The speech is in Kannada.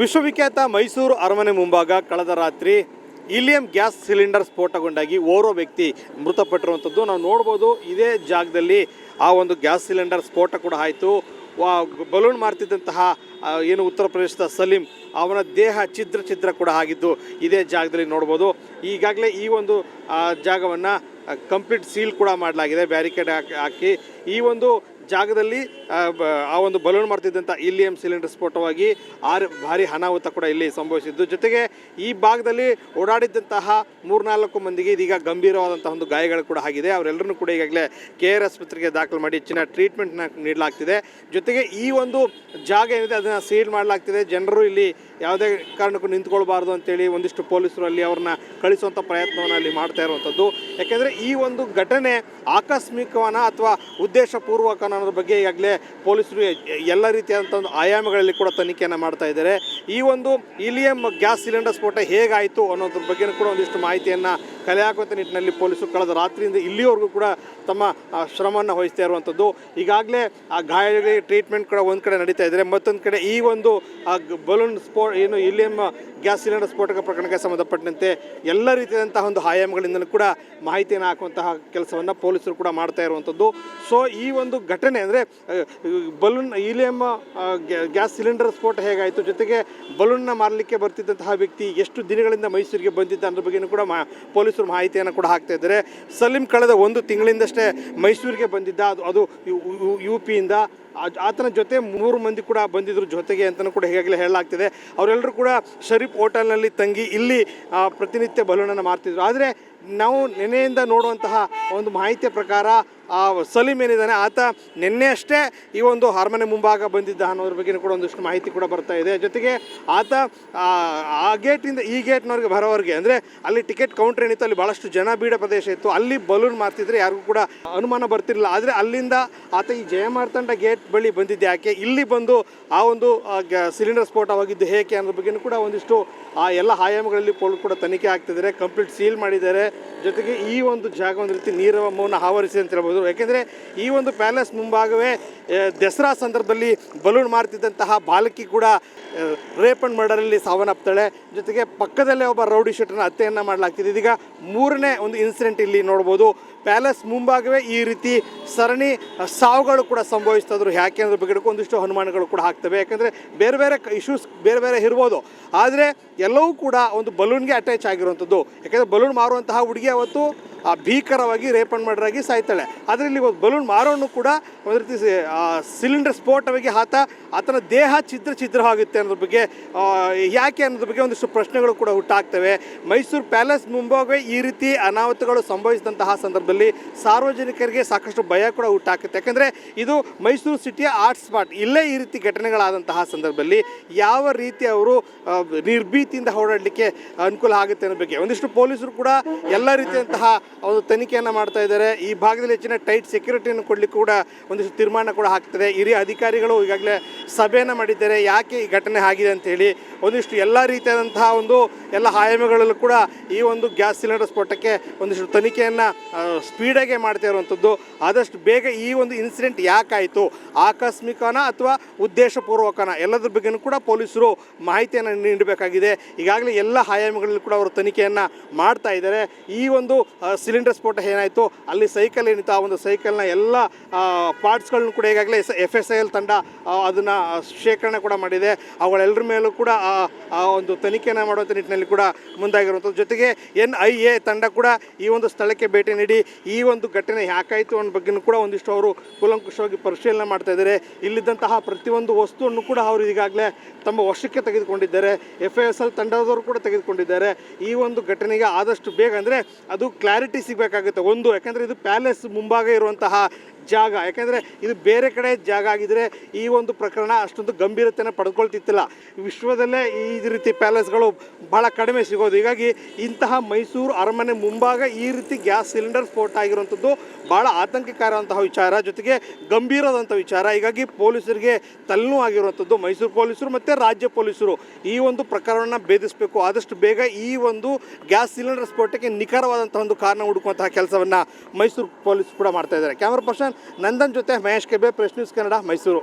ವಿಶ್ವವಿಖ್ಯಾತ ಮೈಸೂರು ಅರಮನೆ ಮುಂಭಾಗ ಕಳೆದ ರಾತ್ರಿ ಇಲಿಯಂ ಗ್ಯಾಸ್ ಸಿಲಿಂಡರ್ ಸ್ಫೋಟಗೊಂಡಾಗಿ ಓರ್ವ ವ್ಯಕ್ತಿ ಮೃತಪಟ್ಟಿರುವಂಥದ್ದು. ನಾವು ನೋಡ್ಬೋದು ಇದೇ ಜಾಗದಲ್ಲಿ ಆ ಒಂದು ಗ್ಯಾಸ್ ಸಿಲಿಂಡರ್ ಸ್ಫೋಟ ಕೂಡ ಆಯಿತು. ಬಲೂನ್ ಮಾರ್ತಿದ್ದಂತಹ ಏನು ಉತ್ತರ ಪ್ರದೇಶದ ಸಲೀಂ ಅವನ ದೇಹ ಛಿದ್ರ ಛಿದ್ರ ಕೂಡ ಆಗಿದ್ದು ಇದೇ ಜಾಗದಲ್ಲಿ ನೋಡ್ಬೋದು. ಈಗಾಗಲೇ ಈ ಒಂದು ಜಾಗವನ್ನು ಕಂಪ್ಲೀಟ್ ಸೀಲ್ ಕೂಡ ಮಾಡಲಾಗಿದೆ. ಬ್ಯಾರಿಕೇಡ್ ಹಾಕಿ ಈ ಒಂದು ಜಾಗದಲ್ಲಿ ಆ, ಒಂದು ಬಲೂನ್ ಮಾಡ್ತಿದ್ದಂಥ ಇಲಿಯಂ ಸಿಲಿಂಡರ್ ಸ್ಫೋಟವಾಗಿ ಆರು ಭಾರಿ ಅನಾಹುತ ಕೂಡ ಇಲ್ಲಿ ಸಂಭವಿಸಿದ್ದು. ಜೊತೆಗೆ ಈ ಭಾಗದಲ್ಲಿ ಓಡಾಡಿದ್ದಂತಹ ಮೂರ್ನಾಲ್ಕು ಮಂದಿಗೆ ಇದೀಗ ಗಂಭೀರವಾದಂತಹ ಒಂದು ಗಾಯಗಳು ಕೂಡ ಆಗಿದೆ. ಅವರೆಲ್ಲರೂ ಕೂಡ ಈಗಾಗಲೇ ಕೆ ಆರ್ ಆಸ್ಪತ್ರೆಗೆ ದಾಖಲು ಮಾಡಿ ಹೆಚ್ಚಿನ ಟ್ರೀಟ್ಮೆಂಟ್ನ ನೀಡಲಾಗ್ತಿದೆ. ಜೊತೆಗೆ ಈ ಒಂದು ಜಾಗ ಏನಿದೆ ಅದನ್ನು ಸೀಲ್ ಮಾಡಲಾಗ್ತಿದೆ. ಜನರು ಇಲ್ಲಿ ಯಾವುದೇ ಕಾರಣಕ್ಕೂ ನಿಂತ್ಕೊಳ್ಬಾರ್ದು ಅಂತೇಳಿ ಒಂದಿಷ್ಟು ಪೊಲೀಸರು ಅಲ್ಲಿ ಅವ್ರನ್ನ ಕಳಿಸುವಂಥ ಪ್ರಯತ್ನವನ್ನು ಅಲ್ಲಿ ಮಾಡ್ತಾ ಇರುವಂಥದ್ದು ಯಾಕೆಂದರೆ ಈ ಒಂದು ಘಟನೆ ಆಕಸ್ಮಿಕವನ ಅಥವಾ ಉದ್ದೇಶಪೂರ್ವಕನ ಅನ್ನೋದ್ರ ಬಗ್ಗೆ ಈಗಾಗಲೇ ಪೊಲೀಸರು ಎಲ್ಲ ರೀತಿಯಾದಂಥ ಒಂದು ಆಯಾಮಗಳಲ್ಲಿ ಕೂಡ ತನಿಖೆಯನ್ನು ಮಾಡ್ತಾ ಇದ್ದಾರೆ. ಈ ಒಂದು ಇಲಿಯಂ ಗ್ಯಾಸ್ ಸಿಲಿಂಡರ್ ಸ್ಫೋಟ ಹೇಗಾಯಿತು ಅನ್ನೋದ್ರ ಬಗ್ಗೆ ಕೂಡ ಒಂದಿಷ್ಟು ಮಾಹಿತಿಯನ್ನು ಕಲೆ ಹಾಕುವಂಥ ನಿಟ್ಟಿನಲ್ಲಿ ಪೊಲೀಸರು ಕಳೆದ ರಾತ್ರಿಯಿಂದ ಇಲ್ಲಿವರೆಗೂ ಕೂಡ ತಮ್ಮ ಶ್ರಮವನ್ನು ವಹಿಸ್ತಾ ಇರುವಂಥದ್ದು ಈಗಾಗಲೇ, ಆ, ಗಾಯಗಳಿಗೆ ಟ್ರೀಟ್ಮೆಂಟ್ ಕೂಡ ಒಂದು ಕಡೆ ನಡೀತಾ ಇದ್ದಾರೆ ಮತ್ತೊಂದು ಕಡೆ ಈ ಒಂದು ಬಲೂನ್ ಸ್ಫೋಟ ಏನು ಇಲಿಯಂ ಗ್ಯಾಸ್ ಸಿಲಿಂಡರ್ ಸ್ಫೋಟಕ ಪ್ರಕರಣಕ್ಕೆ ಸಂಬಂಧಪಟ್ಟಂತೆ ಎಲ್ಲ ರೀತಿಯಾದಂತಹ ಒಂದು ಆಯಾಮಗಳಿಂದಲೂ ಕೂಡ ಮಾಹಿತಿಯನ್ನು ಹಾಕುವಂತಹ ಕೆಲಸವನ್ನು ಪೊಲೀಸರು ಕೂಡ ಮಾಡ್ತಾ ಇರುವಂಥದ್ದು ಸೊ ಈ ಒಂದು ಘಟನೆ ಅಂದರೆ ಬಲೂನ್ ಇಲಿಯಂ ಗ್ಯಾಸ್ ಸಿಲಿಂಡರ್ ಸ್ಫೋಟ ಹೇಗಾಯಿತು, ಜೊತೆಗೆ ಬಲೂನ್ನ ಮಾರಲಿಕ್ಕೆ ಬರ್ತಿದ್ದಂತಹ ವ್ಯಕ್ತಿ ಎಷ್ಟು ದಿನಗಳಿಂದ ಮೈಸೂರಿಗೆ ಬಂದಿದ್ದ ಅನ್ನೋ ಬಗ್ಗೆಯೂ ಕೂಡ ಮಾ ಪೊಲೀಸರು ಮಾಹಿತಿಯನ್ನು ಕೂಡ ಹಾಕ್ತಾ ಇದ್ದಾರೆ. ಸಲೀಂ ಕಳೆದ ಒಂದು ತಿಂಗಳಿಂದಷ್ಟೇ ಮೈಸೂರಿಗೆ ಬಂದಿದ್ದ ಅದು ಅದು ಯು ಪಿಯಿಂದ ಆತನ ಜೊತೆ ಮೂರು ಮಂದಿ ಕೂಡ ಬಂದಿದ್ರು ಜೊತೆಗೆ ಅಂತಲೂ ಕೂಡ ಹೇಗಾಗಲೇ ಹೇಳಲಾಗ್ತಿದೆ. ಅವರೆಲ್ಲರೂ ಕೂಡ ಶರೀಫ್ ಹೋಟೆಲ್ನಲ್ಲಿ ತಂಗಿ ಇಲ್ಲಿ ಪ್ರತಿನಿತ್ಯ ಬಲೂನನ್ನು ಮಾರ್ತಿದ್ರು. ಆದರೆ ನಾವು ನೆನೆಯಿಂದ ನೋಡುವಂತಹ ಒಂದು ಮಾಹಿತಿಯ ಪ್ರಕಾರ, ಆ, ಸಲೀಂ ಏನಿದ್ದಾನೆ, ಆತ ನಿನ್ನೆ ಅಷ್ಟೇ ಈ ಒಂದು ಅರಮನೆ ಮುಂಭಾಗ ಬಂದಿದ್ದ ಅನ್ನೋದ್ರ ಬಗ್ಗೆ ಕೂಡ ಒಂದಿಷ್ಟು ಮಾಹಿತಿ ಕೂಡ ಬರ್ತಾ ಇದೆ. ಜೊತೆಗೆ ಆತ, ಆ ಗೇಟಿಂದ ಈ ಗೇಟ್ನವ್ರಿಗೆ ಬರೋವರೆಗೆ, ಅಂದರೆ ಅಲ್ಲಿ ಟಿಕೆಟ್ ಕೌಂಟರ್ ಏನಿತ್ತು ಅಲ್ಲಿ ಭಾಳಷ್ಟು ಜನ ಬೀಡ ಪ್ರದೇಶ ಇತ್ತು. ಅಲ್ಲಿ ಬಲೂನ್ ಮಾರ್ತಿದ್ರೆ ಯಾರಿಗೂ ಕೂಡ ಅನುಮಾನ ಬರ್ತಿರಲಿಲ್ಲ. ಆದರೆ ಅಲ್ಲಿಂದ ಆತ ಈ ಜಯಮಾರ್ತಂಡ ಗೇಟ್ ಬಳಿ ಬಂದಿದ್ದು ಯಾಕೆ ಇಲ್ಲಿ ಬಂದು ಆ ಒಂದು ಸಿಲಿಂಡರ್ ಸ್ಫೋಟವಾಗಿದ್ದು ಹೇಗೆ ಅನ್ನೋದ್ರ ಬಗ್ಗೆನೂ ಕೂಡ ಒಂದಿಷ್ಟು, ಆ, ಎಲ್ಲ ಆಯಾಮಗಳಲ್ಲಿ ಪೊಲೀಸ್ ಕೂಡ ತನಿಖೆ ಆಗ್ತಿದ್ದಾರೆ. ಕಂಪ್ಲೀಟ್ ಸೀಲ್ ಮಾಡಿದ್ದಾರೆ. ಜೊತೆಗೆ ಈ ಒಂದು ಜಾಗ ಒಂದು ರೀತಿ ನೀರವ ಮೌನ ಆವರಿಸಿದೆ ಅಂತ ಹೇಳ್ಬೋದು. ಯಾಕೆಂದರೆ ಈ ಒಂದು ಪ್ಯಾಲೇಸ್ ಮುಂಭಾಗವೇ ದಸರಾ ಸಂದರ್ಭದಲ್ಲಿ ಬಲೂನ್ ಮಾರ್ತಿದ್ದಂತಹ ಬಾಲಕಿ ಕೂಡ ರೇಪ್ ಅಂಡ್ ಮರ್ಡರಲ್ಲಿ ಸಾವನ್ನಪ್ತಾಳೆ. ಜೊತೆಗೆ ಪಕ್ಕದಲ್ಲೇ ಒಬ್ಬ ರೌಡಿ ಶೂಟರ್ನ ಹತ್ಯೆಯನ್ನು ಮಾಡಲಾಗ್ತಿದೆ. ಇದೀಗ ಮೂರನೇ ಒಂದು ಇನ್ಸಿಡೆಂಟ್ ಇಲ್ಲಿ ನೋಡ್ಬೋದು. ಪ್ಯಾಲೇಸ್ ಮುಂಭಾಗವೇ ಈ ರೀತಿ ಸರಣಿ ಸಾವುಗಳು ಕೂಡ ಸಂಭವಿಸ್ತಾದ್ರು ಯಾಕೆ ಅನ್ನೋದ್ರ ಬಗ್ಗೆ ಒಂದಿಷ್ಟು ಅನುಮಾನಗಳು ಕೂಡ ಹಾಕ್ತವೆ. ಯಾಕಂದರೆ ಬೇರೆ ಬೇರೆ ಇಶ್ಯೂಸ್ ಬೇರೆ ಬೇರೆ ಇರ್ಬೋದು. ಆದರೆ ಎಲ್ಲವೂ ಕೂಡ ಒಂದು ಬಲೂನ್ಗೆ ಅಟ್ಯಾಚ್ ಆಗಿರುವಂಥದ್ದು. ಯಾಕಂದರೆ ಬಲೂನ್ ಮಾರುವಂತಹ ಹುಡುಗಿ ಅವತ್ತು ಆ ಭೀಕರವಾಗಿ ರೇಪ್ ಮಾಡ್ರಾಗಿ ಸಾಯ್ತಾಳೆ. ಆದರೆ ಇಲ್ಲಿ ಒಂದು ಬಲೂನ್ ಮಾರೋನು ಕೂಡ ಒಂದು ರೀತಿ ಸಿಲಿಂಡರ್ ಸ್ಫೋಟವಾಗಿ ಆತ, ಆತನ ದೇಹ ಛಿದ್ರ ಛಿದ್ರವಾಗುತ್ತೆ ಅನ್ನೋದ್ರ ಬಗ್ಗೆ ಯಾಕೆ ಅನ್ನೋದ್ರ ಬಗ್ಗೆ ಒಂದಿಷ್ಟು ಪ್ರಶ್ನೆಗಳು ಕೂಡ ಹುಟ್ಟಾಗ್ತವೆ. ಮೈಸೂರು ಪ್ಯಾಲೇಸ್ ಮುಂಭಾಗವೇ ಈ ರೀತಿ ಅನಾಹುತಗಳು ಸಂಭವಿಸಿದಂತಹ ಸಂದರ್ಭದಲ್ಲಿ ಸಾರ್ವಜನಿಕರಿಗೆ ಸಾಕಷ್ಟು ಭಯ ಕೂಡ ಹುಟ್ಟಾಗುತ್ತೆ. ಯಾಕಂದರೆ ಇದು ಮೈಸೂರು ಸಿಟಿಯ ಆರ್ಟ್ ಸ್ಪಾಟ್ ಇಲ್ಲೇ ಈ ರೀತಿ ಘಟನೆಗಳಾದಂತಹ ಸಂದರ್ಭದಲ್ಲಿ ಯಾವ ರೀತಿ ಅವರು ನಿರ್ಭೀತಿಯಿಂದ ಓಡಾಡಲಿಕ್ಕೆ ಅನುಕೂಲ ಆಗುತ್ತೆ ಅನ್ನೋ ಬಗ್ಗೆ. ಒಂದಿಷ್ಟು ಪೊಲೀಸರು ಕೂಡ ಎಲ್ಲ ರೀತಿಯಂತಹ ಒಂದು ತನಿಖೆಯನ್ನು ಮಾಡ್ತಾ ಇದ್ದಾರೆ. ಈ ಭಾಗದಲ್ಲಿ ಹೆಚ್ಚಿನ ಟೈಟ್ ಸೆಕ್ಯೂರಿಟಿಯನ್ನು ಕೊಡಲಿಕ್ಕೆ ಕೂಡ ಒಂದಿಷ್ಟು ತೀರ್ಮಾನ ಕೂಡ ಹಾಕ್ತದೆ. ಹಿರಿಯ ಅಧಿಕಾರಿಗಳು ಈಗಾಗಲೇ ಸಭೆಯನ್ನು ಮಾಡಿದ್ದಾರೆ. ಯಾಕೆ ಈ ಘಟನೆ ಆಗಿದೆ ಅಂತೇಳಿ ಒಂದಿಷ್ಟು ಎಲ್ಲ ರೀತಿಯಾದಂತಹ ಒಂದು ಎಲ್ಲ ಆಯಾಮಗಳಲ್ಲೂ ಕೂಡ ಈ ಒಂದು ಗ್ಯಾಸ್ ಸಿಲಿಂಡರ್ ಸ್ಫೋಟಕ್ಕೆ ಒಂದಿಷ್ಟು ತನಿಖೆಯನ್ನು ಸ್ಪೀಡಾಗೆ ಮಾಡ್ತಾ ಇರುವಂಥದ್ದು ಆದಷ್ಟು ಬೇಗ ಈ ಒಂದು ಇನ್ಸಿಡೆಂಟ್ ಯಾಕಾಯಿತು ಆಕಸ್ಮಿಕನ ಅಥವಾ ಉದ್ದೇಶಪೂರ್ವಕನ? ಎಲ್ಲದ್ರ ಬಗ್ಗೆನೂ ಕೂಡ ಪೊಲೀಸರು ಮಾಹಿತಿಯನ್ನು ನೀಡಬೇಕಾಗಿದೆ. ಈಗಾಗಲೇ ಎಲ್ಲ ಆಯಾಮಗಳಲ್ಲೂ ಕೂಡ ಅವರು ತನಿಖೆಯನ್ನು ಮಾಡ್ತಾ ಇದ್ದಾರೆ. ಈ ಒಂದು ಸಿಲಿಂಡರ್ ಸ್ಫೋಟ ಏನಾಯಿತು? ಅಲ್ಲಿ ಸೈಕಲ್ ಏನಿತ್ತು? ಆ ಒಂದು ಸೈಕಲ್ನ ಎಲ್ಲ ಪಾರ್ಟ್ಸ್ಗಳನ್ನು ಕೂಡ ಈಗಾಗಲೇ ಎಫ್ ಎಸ್ ಐ ಎಲ್ ತಂಡ ಅದನ್ನು ಶೇಖರಣೆ ಕೂಡ ಮಾಡಿದೆ. ಅವುಗಳೆಲ್ಲರ ಮೇಲೂ ಕೂಡ, ಆ ಒಂದು ತನಿಖೆಯನ್ನು ಮಾಡುವಂಥ ನಿಟ್ಟಿನಲ್ಲಿ ಕೂಡ ಮುಂದಾಗಿರುವಂಥದ್ದು. ಜೊತೆಗೆ ಎನ್ ಐ ಎ ತಂಡ ಕೂಡ ಈ ಒಂದು ಸ್ಥಳಕ್ಕೆ ಭೇಟಿ ನೀಡಿ, ಈ ಒಂದು ಘಟನೆ ಯಾಕಾಯಿತು ಅನ್ನೋ ಬಗ್ಗೆಯೂ ಕೂಡ ಒಂದಿಷ್ಟು ಅವರು ಕೂಲಂಕುಷವಾಗಿ ಪರಿಶೀಲನೆ ಮಾಡ್ತಾ ಇದ್ದಾರೆ. ಇಲ್ಲಿದ್ದಂತಹ ಪ್ರತಿಯೊಂದು ವಸ್ತುವನ್ನು ಕೂಡ ಅವರು ಈಗಾಗಲೇ ತಮ್ಮ ವಶಕ್ಕೆ ತೆಗೆದುಕೊಂಡಿದ್ದಾರೆ. ಎಫ್ ಐ ಎಸ್ ಎಲ್ ತಂಡದವರು ಕೂಡ ತೆಗೆದುಕೊಂಡಿದ್ದಾರೆ. ಈ ಒಂದು ಘಟನೆಗೆ ಆದಷ್ಟು ಬೇಗ ಅಂದರೆ ಅದು ಕ್ಲಾರಿಟಿ ಸಿಗಬೇಕಾಗುತ್ತೆ ಒಂದು ಯಾಕಂದರೆ ಇದು ಪ್ಯಾಲೇಸ್ ಮುಂಭಾಗ ಇರುವಂತಹ ಜಾಗ. ಯಾಕೆಂದರೆ ಇದು ಬೇರೆ ಕಡೆ ಜಾಗ ಆಗಿದ್ದರೆ ಈ ಒಂದು ಪ್ರಕರಣ ಅಷ್ಟೊಂದು ಗಂಭೀರತೆಯನ್ನು ಪಡೆದುಕೊಳ್ತಿತ್ತಿಲ್ಲ ವಿಶ್ವದಲ್ಲೇ ಈ ರೀತಿ ಪ್ಯಾಲೇಸ್ಗಳು ಬಹಳ ಕಡಿಮೆ ಸಿಗೋದು. ಹೀಗಾಗಿ ಇಂತಹ ಮೈಸೂರು, ಅರಮನೆ, ಮುಂಭಾಗ ಈ ರೀತಿ ಗ್ಯಾಸ್ ಸಿಲಿಂಡರ್ ಸ್ಫೋಟ ಆಗಿರುವಂಥದ್ದು ಭಾಳ ಆತಂಕಕಾರವಂತಹ ವಿಚಾರ. ಜೊತೆಗೆ ಗಂಭೀರವಾದಂಥ ವಿಚಾರ. ಹೀಗಾಗಿ ಪೊಲೀಸರಿಗೆ ತಲೆನೂ ಆಗಿರುವಂಥದ್ದು ಮೈಸೂರು ಪೊಲೀಸರು ಮತ್ತು ರಾಜ್ಯ ಪೊಲೀಸರು. ಈ ಒಂದು ಪ್ರಕರಣ ಭೇದಿಸಬೇಕು. ಆದಷ್ಟು ಬೇಗ ಈ ಒಂದು ಗ್ಯಾಸ್ ಸಿಲಿಂಡರ್ ಸ್ಫೋಟಕ್ಕೆ ನಿಖರವಾದಂಥ ಒಂದು ಕಾರಣ ಹುಡುಕುವಂತಹ ಕೆಲಸವನ್ನು ಮೈಸೂರು ಪೊಲೀಸ್ ಕೂಡ ಮಾಡ್ತಾ ಇದ್ದಾರೆ. ಕ್ಯಾಮ್ರಾ ಪರ್ಸನ್ ನಂದನ್ ಜೊತೆ ಮಹೇಶ್ ಕೆಬೆ ಪ್ರೆಸ್ ನ್ಯೂಸ್ ಕನ್ನಡ ಮೈಸೂರು.